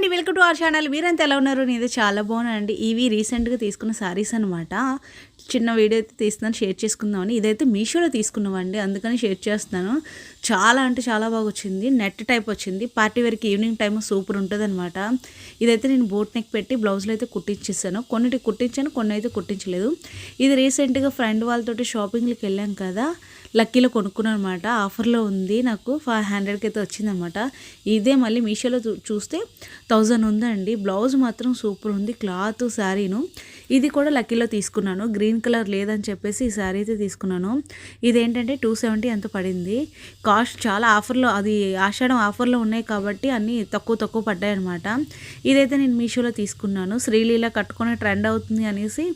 అండి welcome to our channel. మీరంతా ఎలా ఉన్నారు? నేను చాలా బాగున్నానండి. ఇవి రీసెంట్గా తీసుకున్న శారీస్ అనమాట చిన్న వీడియో అయితే తీస్తున్నాను షేర్ చేసుకుందామని. ఇదైతే మీషోలో తీసుకున్నామండి అందుకని షేర్ చేస్తున్నాను. చాలా అంటే చాలా బాగా వచ్చింది. నెట్ టైప్ వచ్చింది. పార్టీ వేర్కి ఈవినింగ్ టైం సూపర్ ఉంటుంది అనమాట ఇదైతే నేను బోట్ నెక్ పెట్టి బ్లౌజ్లో అయితే కుట్టించేసాను. కొన్నిటి కుట్టించాను కొన్ని అయితే కుట్టించలేదు. ఇది రీసెంట్గా ఫ్రెండ్ వాళ్ళతోటి షాపింగ్కి వెళ్ళాం కదా. లక్కీలో కొనుక్కున్నాను అనమాట ఆఫర్లో ఉంది నాకు. ఫైవ్ హండ్రెడ్కి అయితే వచ్చిందనమాట ఇదే మళ్ళీ మీషోలో చూస్తే థౌజండ్ ఉందండి. బ్లౌజ్ మాత్రం సూపర్ ఉంది. క్లాత్ శారీను. ఇది కూడా లక్కీలో తీసుకున్నాను. గ్రీన్ కలర్ లేదని చెప్పేసి ఈ శారీ అయితే తీసుకున్నాను. ఇదేంటంటే టూ సెవెంటీ ఎంత పడింది? కాస్ట్ చాలా ఆఫర్లో అది ఆషాఢం ఆఫర్లో ఉన్నాయి కాబట్టి అన్నీ తక్కువ తక్కువ పడ్డాయి అనమాట ఇదైతే నేను మీషోలో తీసుకున్నాను. శ్రీలీల కట్టుకొని ట్రెండ్ అవుతుంది అనేసి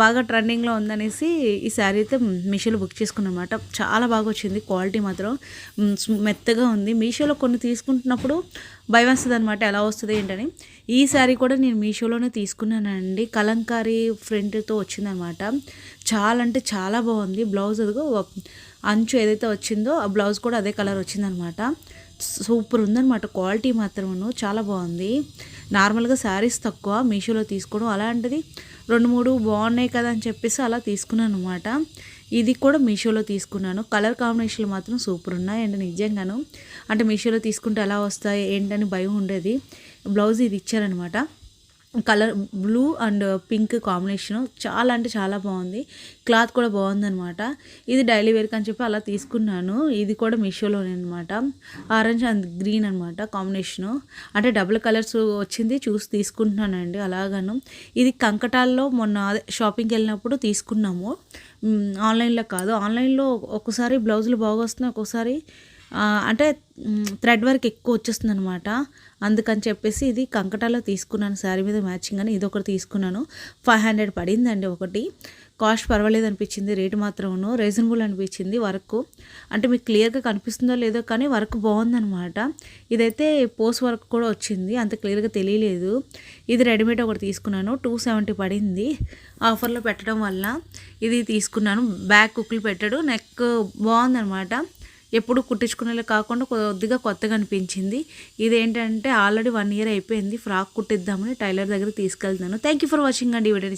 బాగా ట్రెండింగ్లో ఉందనేసి ఈ శారీ అయితే మీషోలో బుక్ చేసుకున్నాను అనమాట చాలా బాగా వచ్చింది. క్వాలిటీ మాత్రం మెత్తగా ఉంది. మీషోలో కొన్ని తీసుకుంటున్నప్పుడు భయం వస్తుంది అనమాట ఎలా వస్తుంది ఏంటని. ఈ శారీ కూడా నేను మీషోలోనే తీసుకున్నానండి. కలంకారీ ఫ్రంట్తో వచ్చిందనమాట చాలా అంటే చాలా బాగుంది. బ్లౌజ్ అదిగో అంచు ఏదైతే వచ్చిందో ఆ బ్లౌజ్ కూడా అదే కలర్ వచ్చిందనమాట సూపర్ ఉందనమాట క్వాలిటీ మాత్రమును చాలా బాగుంది. నార్మల్గా శారీస్ తక్కువ మీషోలో తీసుకోవడం అలాంటిది రెండు మూడు బాగున్నాయి కదా అని చెప్పేసి అలా తీసుకున్నాను అనమాట ఇది కూడా మీషోలో తీసుకున్నాను. కలర్ కాంబినేషన్లు మాత్రం సూపర్ ఉన్నాయి. అండ్ నిజంగాను అంటే మీషోలో తీసుకుంటే ఎలా వస్తాయి ఏంటని భయం ఉండేది. బ్లౌజ్ ఇది ఇచ్చారనమాట colour blue and pink combination చాలా అంటే చాలా బాగుంది. క్లాత్ కూడా బాగుందనమాట ఇది డైలీ వేర్కి అని చెప్పి అలా తీసుకున్నాను. ఇది కూడా మీషోలోనే అనమాట ఆరెంజ్ అండ్ గ్రీన్ అనమాట కాంబినేషను. అంటే డబుల్ కలర్స్ వచ్చింది చూసి తీసుకుంటున్నానండి అలాగను. ఇది కంకటాల్లో మొన్న షాపింగ్కి వెళ్ళినప్పుడు తీసుకున్నాము. ఆన్లైన్లో కాదు. ఆన్లైన్లో ఒక్కోసారి బ్లౌజులు బాగా వస్తున్నాయి ఒక్కోసారి అంటే థ్రెడ్ వర్క్ ఎక్కువ వచ్చేస్తుంది అనమాట అందుకని చెప్పేసి ఇది కంకటాలో తీసుకున్నాను. శారీ మీద మ్యాచింగ్ అని ఇది ఒకటి తీసుకున్నాను. ఫైవ్ హండ్రెడ్ పడిందండి ఒకటి. కాస్ట్ పర్వాలేదు అనిపించింది. రేటు మాత్రమును రీజనబుల్ అనిపించింది వర్క్. అంటే మీకు క్లియర్గా కనిపిస్తుందో లేదో కానీ వర్క్ బాగుందనమాట ఇదైతే పోస్ట్ వర్క్ కూడా వచ్చింది. అంత క్లియర్గా తెలియలేదు. ఇది రెడీమేడ్ ఒకటి తీసుకున్నాను. టూ సెవెంటీ పడింది. ఆఫర్లో పెట్టడం వల్ల ఇది తీసుకున్నాను. బ్యాక్ కుక్లు పెట్టాడు. నెక్ బాగుందనమాట ఎప్పుడు కుట్టించుకునేలా కాకుండా కొద్దిగా కొత్తగా అనిపించింది. ఇదేంటంటే ఆల్రెడీ వన్ ఇయర్ అయిపోయింది. ఫ్రాక్ కుట్టిద్దామని టైలర్ దగ్గర తీసుకెళ్తున్నాను. థ్యాంక్ యూ ఫర్ వాచింగ్ అండి ఈ వీడియో